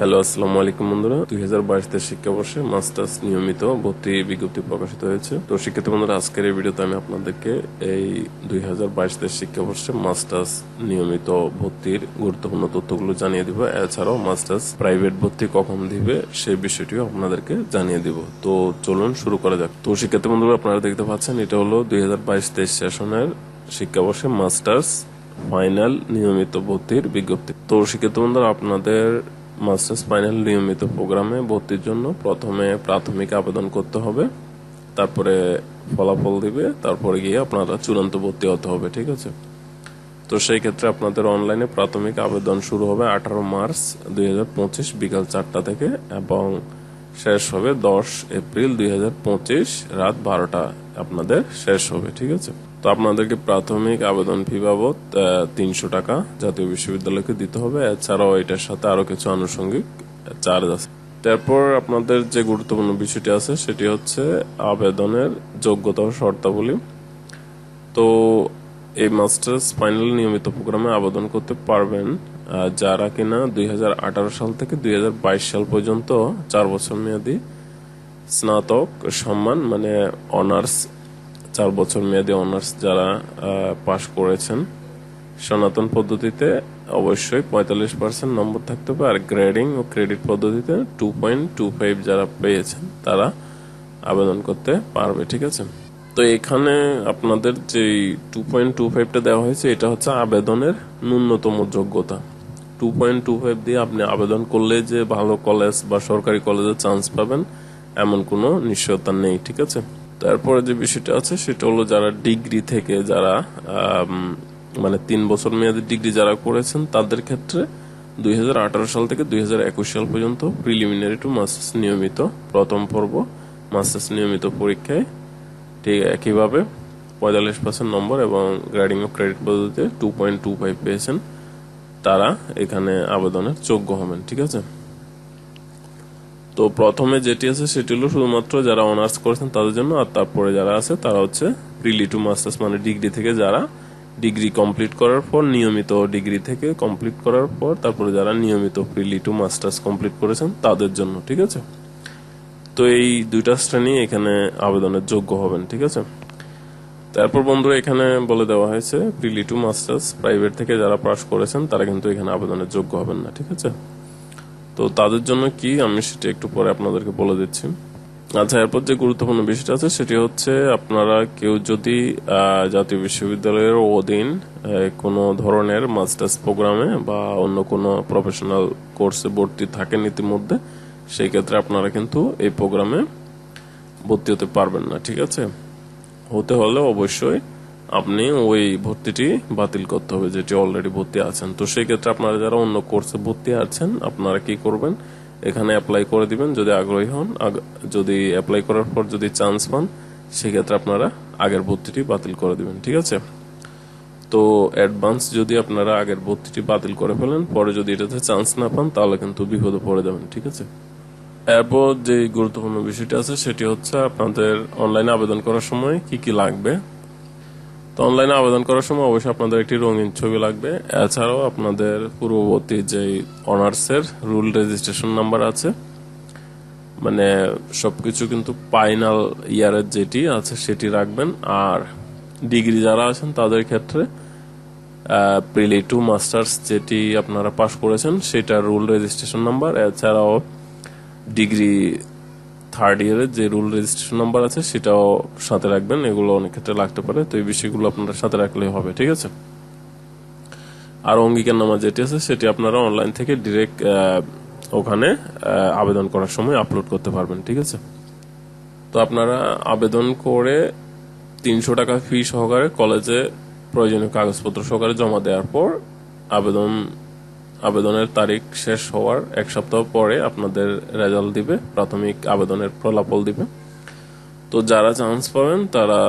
Hello, আসসালামু আলাইকুম বন্ধুরা। দুই হাজার বাইশ তেইশ শিক্ষাবর্ষে মাস্টার্স নিয়মিত ভর্তি বিজ্ঞপ্তি প্রকাশিত হয়েছে। তো শিক্ষার্থী বন্ধুরা, আজকের এই ভিডিওতে আমি আপনাদেরকে এই দুই হাজার বাইশ তেইশ শিক্ষাবর্ষে মাস্টার্স নিয়মিত ভর্তির গুরুত্বপূর্ণ তথ্যগুলো জানিয়ে দিব। এছাড়াও মাস্টার্স প্রাইভেট ভর্তি কখন দিবে সেই বিষয়টিও আপনাদেরকে জানিয়ে দিব। তো চলুন শুরু করা যাক। তো শিক্ষার্থী বন্ধুরা, আপনারা দেখতে পাচ্ছেন, এটা হলো দুই হাজার বাইশ তেইশ সেশনের শিক্ষাবর্ষে মাস্টার্স ফাইনাল নিয়মিত ভর্তির বিজ্ঞপ্তি। তো শিক্ষার্থী বন্ধুরা, আপনাদের মাস্টার্স ফাইনাল নিয়মিত প্রোগ্রামে ভর্তির জন্য প্রথমে প্রাথমিক আবেদন করতে হবে, তারপরে ফলাফল দিবে, তারপরে গিয়ে আপনারা চূড়ান্ত ভর্তি হতে হবে, ঠিক আছে? তো সেই ক্ষেত্রে আপনাদের অনলাইনে প্রাথমিক আবেদন শুরু হবে আঠারো মার্চ দুই হাজার পঁচিশ বিকাল চারটা থেকে এবং শেষ হবে দশ এপ্রিল দুই হাজার পঁচিশ রাত বারোটা। আপনাদের শেষ হবে, ঠিক আছে? তো আপনাদেরকে প্রাথমিক আবেদন ফি বাবদ তিনশো টাকা জাতীয় বিশ্ববিদ্যালয়কে দিতে হবে। এছাড়াও এটার সাথে আরও কিছু আনুষঙ্গিক চার্জ আছে। তারপর আপনাদের যে গুরুত্বপূর্ণ বিষয়টি আছে, সেটি হচ্ছে আবেদনের যোগ্যতা শর্তাবলী। তো এই মাস্টার্স ফাইনাল নিয়মিত প্রোগ্রামে আবেদন করতে পারবেন যারা কিনা দুই হাজার আঠারো সাল থেকে দুই হাজার বাইশ সাল পর্যন্ত চার বছর মেয়াদি স্নাতক সম্মান মানে অনার্স চার বছর মেয়াদী অনার্স যারা পাশ করেছেন, সনাতন পদ্ধতিতে অবশ্যই পঁয়তাল্লিশ পার্সেন্ট নম্বর থাকতে হবে আর গ্রেডিং ও ক্রেডিট পদ্ধতিতে টু পয়েন্ট টু ফাইভ যারা পেয়েছেন, তারা আবেদন করতে পারবে, ঠিক আছে? তো এখানে আপনাদের যে টু পয়েন্ট টু ফাইভটা দেওয়া হয়েছে, এটা হচ্ছে আবেদনের ন্যূনতম যোগ্যতা। টু পয়েন্ট টু ফাইভ দিয়ে আপনি আবেদন করলে যে ভালো কলেজ বা সরকারি কলেজে চান্স পাবেন, এমন কোনো নিশ্চয়তা নেই, ঠিক আছে? তারপরে যে বিষয়টা আছে, সেটা হলো যারা ডিগ্রি থেকে যারা মানে তিন বছর মেয়াদী ডিগ্রি যারা করেছেন, তাদের ক্ষেত্রে দু হাজার আঠারো সাল থেকে দু হাজার একুশ সাল পর্যন্ত প্রিলিমিনারি টু মাস্টার্স নিয়মিত, প্রথম পর্ব মাস্টার্স নিয়মিত পরীক্ষায়, ঠিক একইভাবে পঁয়তাল্লিশ পার্সেন্ট নম্বর এবং গ্রেডিং অফ ক্রেডিট পদ্ধতিতে টু পয়েন্ট টু ফাইভ পেয়েছেন তারা এখানে আবেদনের যোগ্য হবেন, ঠিক আছে? তো প্রথমে যেটি আছে সেটি হলো শুধুমাত্র যারা অনার্স করেছেন তাদের জন্য, আর তারপরে যারা আছে তারা হচ্ছে প্রিলি টু মাস্টার্স মানে ডিগ্রি থেকে যারা ডিগ্রি কমপ্লিট করার পর, নিয়মিত ডিগ্রি থেকে কমপ্লিট করার পর, তারপরে যারা নিয়মিত প্রিলি টু মাস্টার্স কমপ্লিট করেছেন তাদের জন্য, ঠিক আছে? তো এই দুইটা শ্রেণি এখানে আবেদনের যোগ্য হবেন, ঠিক আছে? তারপর বন্ধুরা এখানে বলে দেওয়া হয়েছে প্রিলি টু মাস্টার্স প্রাইভেট থেকে যারা পাস করেছেন তারা কিন্তু এখানে আবেদনের যোগ্য হবেন না, ঠিক আছে? তো তাদের জন্য কি? আমি সেটা একটু পরে আপনাদেরকে বলে দিচ্ছি। আচ্ছা এরপর যে গুরুত্বপূর্ণ বিষয়টা আছে, সেটি হচ্ছে আপনারা কেউ যদি জাতীয় বিশ্ববিদ্যালয়ের অধীন কোনো ধরনের মাস্টার্স প্রোগ্রামে বা অন্য কোনো প্রফেশনাল কোর্সে ভর্তি থাকেন ইতিমধ্যে, সেই ক্ষেত্রে আপনারা কিন্তু এই প্রোগ্রামে ভর্তি হতে পারবেন না, ঠিক আছে? হতে হলে অবশ্যই আপনি ওই ভর্তিটি বাতিল করতে হবে, যেটি অলরেডি ভর্তি আছেন। তো সেই ক্ষেত্রে আপনারা যারা অন্য কোর্সে ভর্তি আছেন, আপনারা কি করবেন? এখানে অ্যাপ্লাই করে দিবেন যদি আগ্রহী হন। যদি অ্যাপ্লাই করার পর যদি চান্স পান, সেক্ষেত্রে আপনারা আগের ভর্তিটি বাতিল করে দিবেন, ঠিক আছে? তো অ্যাডভান্স যদি আপনারা আগের ভর্তিটি বাতিল করে ফেলেন, পরে যদি এটাতে চান্স না পান, তাহলে কিন্তু বিপদে পড়ে যাবেন, ঠিক আছে? এরপর যে গুরুত্বপূর্ণ বিষয়টি আছে, সেটি হচ্ছে আপনাদের অনলাইনে আবেদন করার সময় কি কি লাগবে? তো অনলাইনে আবেদন করার সময় অবশ্যই আপনাদের একটি রঙিন ছবি লাগবে। এছাড়াও আপনাদের পূর্ববর্তী যে অনার্সের রুল রেজিস্ট্রেশন নাম্বার আছে মানে সবকিছু কিন্তু ফাইনাল ইয়ারের যেটি আছে সেটি রাখবেন। আর ডিগ্রি যারা আছেন তাদের ক্ষেত্রে প্রিলি টু মাস্টার্স যেটি আপনারা পাশ করেছেন সেটার রুল রেজিস্ট্রেশন নাম্বার এছাড়াও ডিগ্রি থার্ড ইয়ারের যে রুল রেজিস্ট্রেশন নাম্বার আছে, সেটাও সাথে রাখবেন। এগুলো অনেক ক্ষেত্রে লাগতে পারে। তো এই বিষয়গুলো আপনারা সাথে রাখলেই হবে, ঠিক আছে? আর অঙ্গীকার নামা যেটি আছে, সেটি আপনারা অনলাইন থেকে ডিরেক্ট ওখানে আবেদন করার সময় আপলোড করতে পারবেন, ঠিক আছে? তো আপনারা আবেদন করে তিনশো টাকা ফি সহকারে কলেজে প্রয়োজনীয় কাগজপত্র সহকারে জমা দেওয়ার পর আবেদন আবেদনের তারিখ শেষ হওয়ার এক সপ্তাহ পরে আপনাদের রেজাল্ট দিবে, প্রাথমিক আবেদনের ফলাফল দিবে। তো যারা চান্স পাবেন, তারা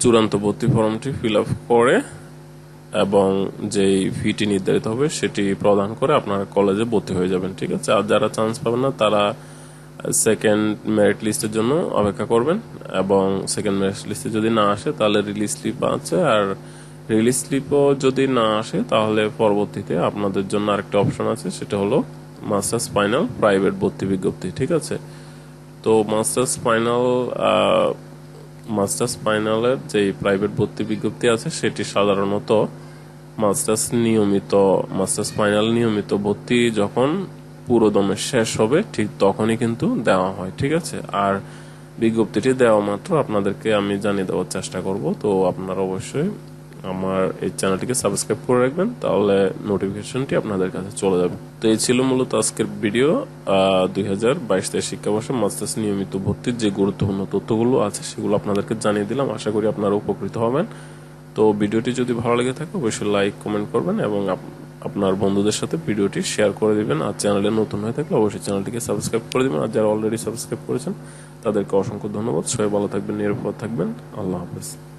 চূড়ান্ত ভর্তি ফর্মটি ফিল আপ করে এবং যেই ফিটি নির্ধারিত হবে সেটি প্রদান করে আপনার কলেজে ভর্তি হয়ে যাবেন, ঠিক আছে? আর যারা চান্স পাবেন না, তারা সেকেন্ড মেরিট লিস্টের জন্য অপেক্ষা করবেন এবং সেকেন্ড মেরিট লিস্টে যদি না আসে, তাহলে রিলিজ স্লিপ আছে আর রিলিজ স্লিপও যদি না আসে, তাহলে পরবর্তীতে আপনাদের জন্য আরেকটা অপশন আছে, সেটা হলো মাস্টার্স ফাইনাল প্রাইভেট ভর্তি বিজ্ঞপ্তি ঠিক আছে? তো মাস্টার্স ফাইনাল মাস্টার্স ফাইনালের যে প্রাইভেট ভর্তি বিজ্ঞপ্তি আছে, সেটি সাধারণত মাস্টার্স নিয়মিত মাস্টার্স ফাইনাল নিয়মিত ভর্তি যখন পুরোদমে শেষ হবে, ঠিক তখনই কিন্তু দেওয়া হয়, ঠিক আছে? আর বিজ্ঞপ্তিটি দেওয়া মাত্র আপনাদেরকে আমি জানিয়ে দেওয়ার চেষ্টা করব, তো আপনারা অবশ্যই আমার এই চ্যানেলটিকে সাবস্ক্রাইব করে রাখবেন, তাহলে নোটিফিকেশনটি আপনাদের কাছে চলে যাবে। তো এই ছিল মূলত আজকের ভিডিও দুই হাজার বাইশ তেইশ শিক্ষাবর্ষে মাস্টার্স নিয়মিত ভর্তির যে গুরুত্বপূর্ণ তথ্যগুলো আছে, সেগুলো আপনাদেরকে জানিয়ে দিলাম। আশা করি আপনারা উপকৃত হবেন। তো ভিডিওটি যদি ভালো লেগে থাকে, অবশ্যই লাইক কমেন্ট করবেন এবং আপ- আপনার বন্ধুদের সাথে ভিডিওটি শেয়ার করে দিবেন। আর চ্যানেলে নতুন হয়ে থাকলে অবশ্যই চ্যানেলটিকে সাবস্ক্রাইব করে দিবেন। আর যারা অলরেডি সাবস্ক্রাইব করেছেন, তাদেরকে অসংখ্য ধন্যবাদ। সবাই ভালো থাকবেন, নিরাপদ থাকবেন। আল্লাহ হাফেজ।